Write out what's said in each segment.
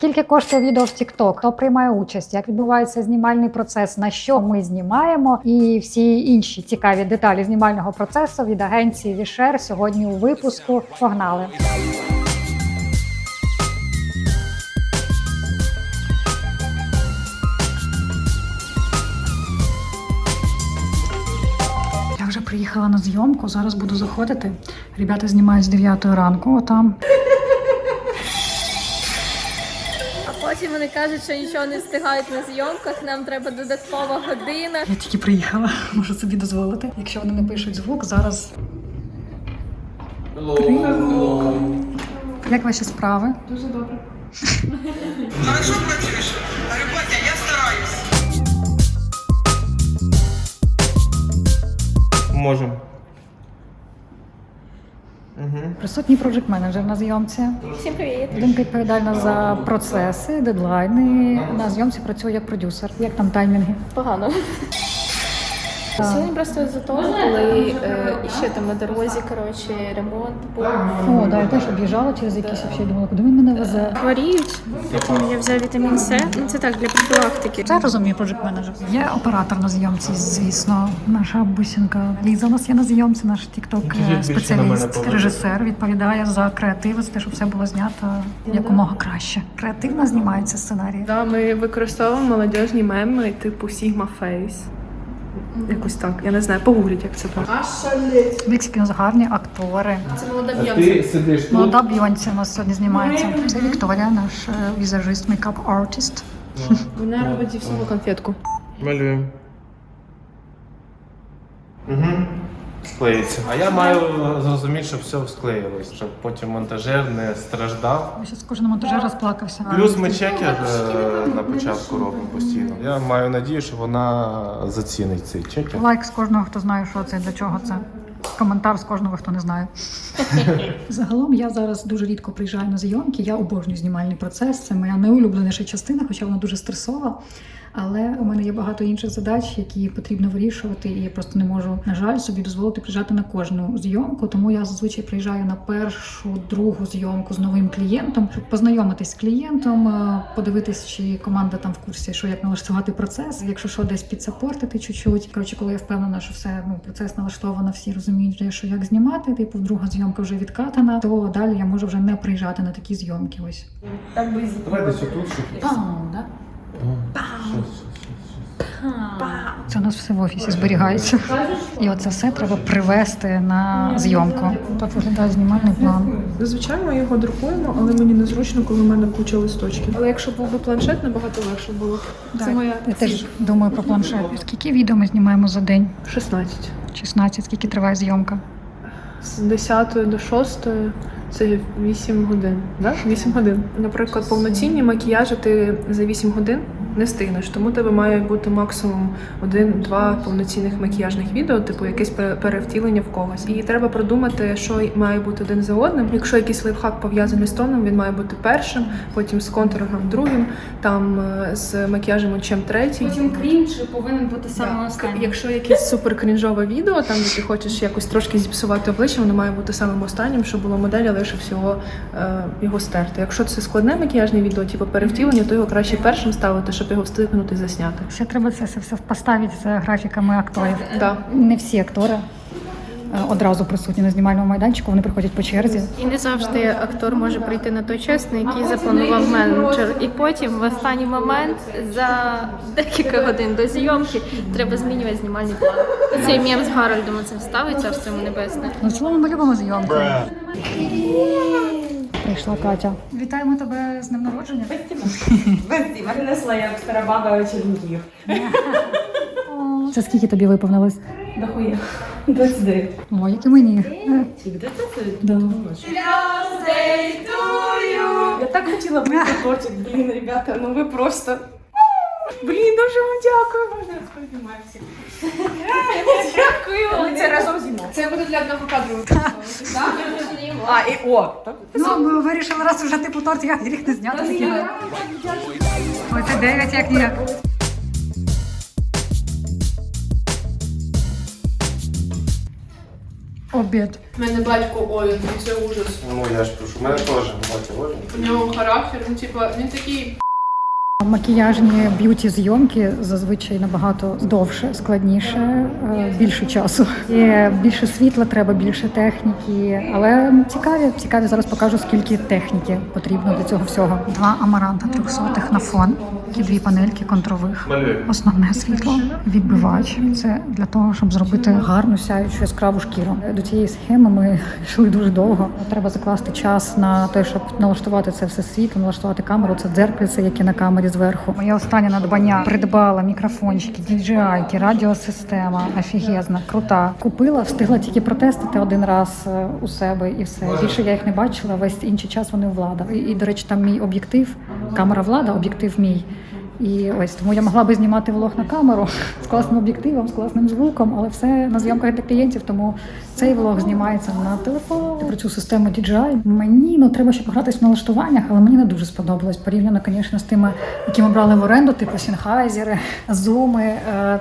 Скільки коштує відео в TikTok? Хто приймає участь? Як відбувається знімальний процес? На що ми знімаємо? І всі інші цікаві деталі знімального процесу від агенції Вішер сьогодні у випуску. Погнали! Я вже приїхала на зйомку. Зараз буду заходити. Ребята знімають з 9 ранку. Отам потім вони кажуть, що нічого не встигають на зйомках. Нам треба додаткова година. Я тільки приїхала, можу собі дозволити. Якщо вони не пишуть звук, зараз. Як ваші справи? Хорошо працюєш? Батя, я стараюсь. Можемо. Присутній проджект менеджер на зйомці. Всім привіт! Людинка відповідальна за процеси, дедлайни. На зйомці працює як продюсер. Як там таймінги? Погано. Сьогодні просто за того, коли е, ще там на дорозі, коротше, ремонт був. О, да, я теж об'їжджала через якісь взагалі думала, куди він мене везе. Хворіють, тому я взяв вітамін С. Ну це так для профілактики. Це розумію проджект менеджер. Є оператор на зйомці, звісно. Наша бусінка Ліза у нас є на зйомці, наш тікток на мене спеціаліст, режисер відповідає за креатив, за те, щоб все було знято якомога краще. Креативно знімається сценарій. Да, ми використовуємо молодіжні меми, типу Sigma Face. Якось так, я не знаю, погугліть, як це так. Мексики у нас гарні актори. Це молода А ти сидиш тут. Молода Бйонці у нас сьогодні знімається. Це Вікторія, наш е, візажист, мейкап артист. Вона робить зі всього конфетку. Малюємо. Угу. Склеїться. А я маю зрозуміти, щоб все склеїлось, щоб потім монтажер не страждав. Ось кожен монтажер розплакався. Плюс ми чекер на початку робимо постійно. Я маю надію, що вона зацінить цей чекер. Лайк з кожного, хто знає, що це, для чого це. Коментар з кожного, хто не знає. Загалом я зараз дуже рідко приїжджаю на зйомки. Я обожнюю знімальний процес. Це моя найулюбленіша частина, хоча вона дуже стресова. Але у мене є багато інших задач, які потрібно вирішувати, і я просто не можу, на жаль, собі дозволити приїжджати на кожну зйомку. Тому я зазвичай приїжджаю на першу, другу зйомку з новим клієнтом, щоб познайомитись з клієнтом, е, подивитись, чи команда там в курсі, що як налаштувати процес. Якщо що, десь підсапортити чуть-чуть. Коротше, коли я впевнена, що все ну процес налаштовано, всі розуміють, що як знімати. Типу, друга зйомка вже відкатана, то далі я можу вже не приїжджати на такі зйомки. Ось Давай десь отут, щоб. Пам, да? Це у нас все в офісі зберігається. І оце все треба привезти на зйомку. Так виглядає знімальний план. Зазвичай ми його друкуємо, але мені незручно, коли в мене куча листочків. Але якщо був би планшет, набагато легше було. Це моя Я теж думаю про планшет. Скільки відео ми знімаємо за день? 16. 16. Скільки триває зйомка? З 10 до 6 це 8 годин. Да? 8 годин. Наприклад, повноцінні макіяжі ти за 8 годин не встигнеш, тому тебе має бути максимум один-два повноцінних макіяжних відео, типу якесь перевтілення в когось. І треба продумати, що має бути один за одним. Якщо якийсь лайфхак пов'язаний з тоном, він має бути першим, потім з контуром другим, там е, з макіяжем очем третій. Потім крінж повинен бути саме останній. Якщо якесь супер крінжове відео, там де ти хочеш якось трошки зіпсувати обличчя, воно має бути самим останнім, щоб було модель, лише всього е, його стерти. Якщо це складне макіяжне відео, типу перевтілення, то його краще першим ставити, щоб його встигнути зняти. Ще треба це все, все поставити за графіками акторів. Да. Не всі актори е, одразу присутні на знімальному майданчику, вони приходять по черзі. І не завжди актор може прийти на той час, на який запланував менеджер. І потім в останній момент за декілька годин до зйомки треба змінювати знімальний план. Цей мем з Гарольдом цим ставить царство йому небесне. Ну, в цілому ми любимо зйомку. Прийшла Катя. Вітаємо тебе з днем народження. Спасибо. Принесла я стара баба чернігів. Це скільки тобі виповнилось? Дохуя. 29. О, як і мені. Да. Я так хотіла бути тортик. Блін, ребята, ну ви просто... Блін, дуже вам дякую. Можна я сподіваю всіх. Дякую. Ми це разом зімо. Це буде для одного кадру. А, і о. Ну, ми вирішили, раз вже типу торт, я гріх не зняти. Ой, це дев'ять, як ніяк. обід. У мене батько Олін, це ужас. Ну я ж прошу, у мене теж батя Олі. У нього характер, ну типа, він такий Макіяжні б'юті зйомки зазвичай набагато довше, складніше, е, більше часу. Є більше світла, треба більше техніки, але цікаві. Цікаві зараз покажу, скільки техніки потрібно для цього всього. Два амаранта трьохсотих на фон, і дві панельки контрових. Основне світло, відбивач. Це для того, щоб зробити гарну сяючу яскраву шкіру. До цієї схеми ми йшли дуже довго. Треба закласти час на те, щоб налаштувати це все світло, налаштувати камеру. Це дзеркальце, яке на камері зверху. Моє останнє надбання придбала мікрофончики, діджайки, радіосистема, офігезна, крута. Купила, встигла тільки протестити один раз е, у себе і все. Більше я їх не бачила. Весь інший час вони влада. І, і до речі, там мій об'єктив, камера влада, об'єктив мій. І ось тому я могла би знімати влог на камеру з класним об'єктивом, з класним звуком, але все на зйомках для клієнтів, тому цей влог знімається на телефон. Про цю систему DJI мені ну треба ще погратись в налаштуваннях, але мені не дуже сподобалось. Порівняно, звісно, з тими, які ми брали в оренду, типу Сінхайзери, зуми.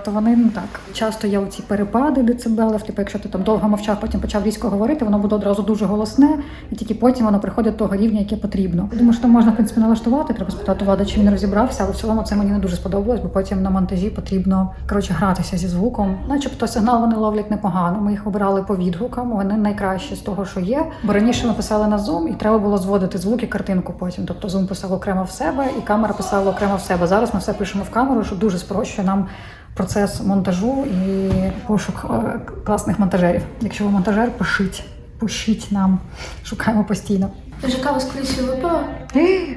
То вони ну так часто є оці перепади децибелів. Типу, якщо ти там довго мовчав, потім почав різко говорити, воно буде одразу дуже голосне, і тільки потім воно приходить до того рівня, яке потрібно. Я Думаю, що можна в принципі налаштувати. Треба спитати влада, чи він розібрався, але в цілому це мені не дуже сподобалось, бо потім на монтажі потрібно коротше гратися зі звуком. Начебто сигнал вони ловлять непогано. Ми їх обирали по відгукам. Вони найкращі з того, що є. Бо раніше ми писали на Zoom, і треба було зводити звук і картинку потім. Тобто Zoom писав окремо в себе, і камера писала окремо в себе. Зараз ми все пишемо в камеру, що дуже спрощує нам. Процес монтажу і пошук е, класних монтажерів. Якщо ви монтажер, пишіть, пишіть нам, шукаємо постійно. Ти ж каву з колісою випила? Е,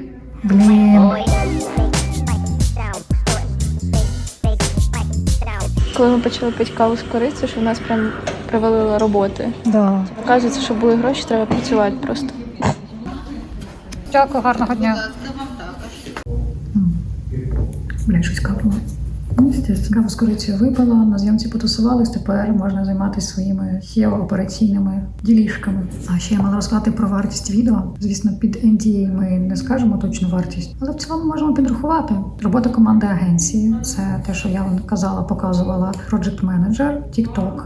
Блін. Коли ми почали пити каву з корицею, що в нас прям привалило роботи. Да. Оказується, що були гроші, треба працювати просто. Дякую, гарного дня. Бля, щось капнуло. Каву з корицею випала, на зйомці потусувались, тепер можна займатися своїми SEO операційними ділішками. А ще я мала розказати про вартість відео. Звісно, під NDA ми не скажемо точну вартість, але в цілому можемо підрахувати. Робота команди агенції це те, що я вам казала, показувала Project Manager, TikTok,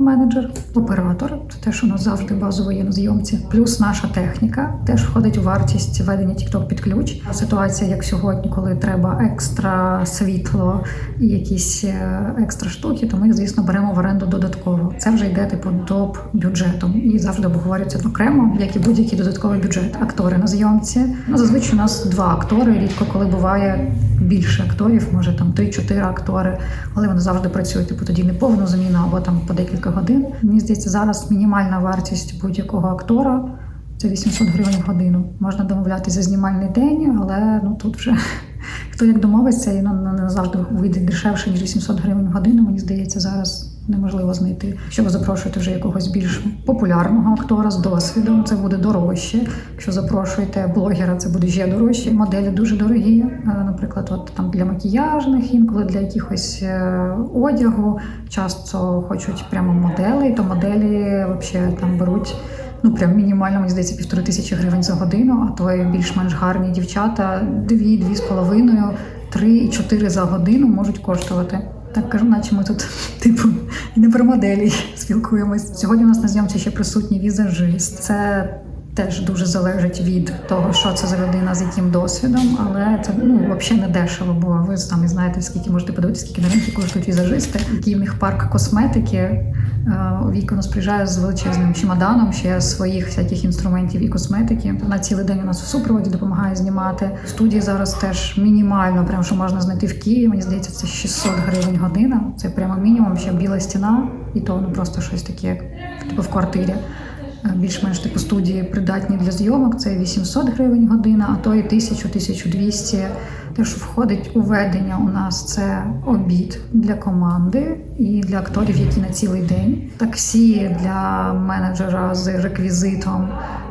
менеджер, оператор це те, що у нас завжди базово є на зйомці. Плюс наша техніка теж входить у вартість ведення TikTok під ключ. Ситуація, як сьогодні, коли треба екстра світло і якісь е, екстра штуки, то ми, звісно, беремо в оренду додатково. Це вже йде типу доп бюджетом і завжди обговорюється окремо, як і будь-який додатковий бюджет. Актори на зйомці. Ну зазвичай у нас два актори. Рідко коли буває більше акторів, може там 3-4 актори, але вони завжди працюють типу тоді не повну заміну або там по декілька годин. Мені здається, зараз мінімальна вартість будь-якого актора. Це 800 гривень в годину. Можна домовлятися за знімальний день, але ну тут вже хто як домовиться, і ну, не завжди вийде дешевше, ніж 800 гривень в годину. Мені здається, зараз неможливо знайти. Якщо ви запрошуєте вже якогось більш популярного актора з досвідом, це буде дорожче. Якщо запрошуєте блогера, це буде ще дорожче. Моделі дуже дорогі. Е, Наприклад, от там для макіяжних, інколи для якихось е, одягу. Часто хочуть прямо моделей, то моделі взагалі там беруть. Ну, прям мінімально, мені здається, півтори тисячі гривень за годину, а то більш-менш гарні дівчата дві, дві з половиною, три і чотири за годину можуть коштувати. Так кажу, наче ми тут, типу, і не про моделі спілкуємось. Сьогодні у нас на зйомці ще присутній візажист. Це теж дуже залежить від того, що це за людина з яким досвідом, але це ну взагалі не дешево, бо ви самі знаєте, скільки можете подивитися, скільки на ринку коштують візажисти, який них парк косметики. Е, Віка приїжджає з величезним чемоданом, ще своїх всяких інструментів і косметики. На цілий день у нас в супроводі допомагає знімати. Студії зараз теж мінімально, прям що можна знайти в Києві. Мені здається, це 600 гривень година. Це прямо мінімум, ще біла стіна, і то ну просто щось таке, типу в квартирі. Більш-менш типу студії придатні для зйомок. Це 800 гривень година, а то і 1000-1200. Те, що входить у ведення у нас це обід для команди і для акторів, які на цілий день, таксі для менеджера з реквізитом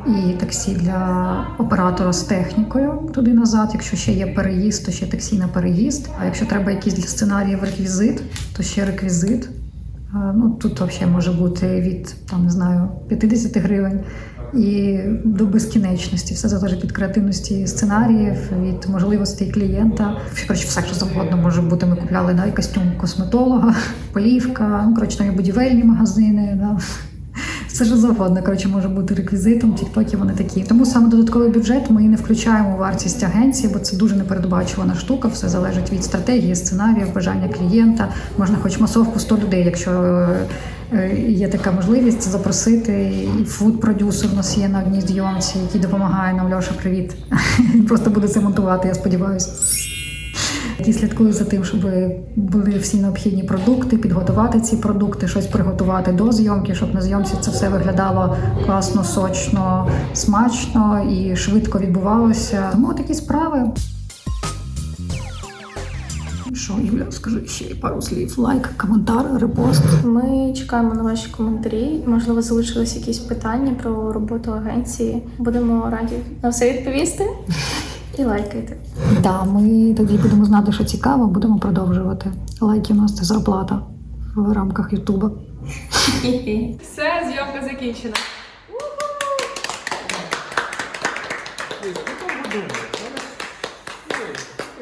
і таксі для оператора з технікою туди назад. Якщо ще є переїзд, то ще таксі на переїзд. А якщо треба якийсь для сценаріїв реквізит, то ще реквізит. Е, Ну, тут взагалі може бути від там, не знаю, 50 гривень і до безкінечності. Все залежить від креативності сценаріїв, від можливостей клієнта. Коротше, все що завгодно може бути. Ми купляли да, і костюм косметолога, полівка, ну коротше, там і будівельні магазини. Да. Все що завгодно, коротше, може бути реквізитом. Тіктокі вони такі. Тому саме додатковий бюджет ми не включаємо вартість агенції, бо це дуже непередбачувана штука. Все залежить від стратегії, сценарію, бажання клієнта. Можна хоч масовку 100 людей, якщо е, е, є така можливість запросити. І фуд-продюсер у нас є на одній зйомці, який допомагає нам. Льоша, привіт. Просто буде це монтувати, я сподіваюся. Який слідкує за тим, щоб були всі необхідні продукти, підготувати ці продукти, щось приготувати до зйомки, щоб на зйомці це все виглядало класно, сочно, смачно і швидко відбувалося. Тому такі справи. Що, Юля, скажи ще пару слів. Лайк, коментар, репост. Ми чекаємо на ваші коментарі. Можливо, залишились якісь питання про роботу агенції. Будемо раді на все відповісти і лайкайте. Да, ми тоді будемо знати, що цікаво, будемо продовжувати. Лайки у нас це зарплата в рамках Ютуба. Все, зйомка закінчена.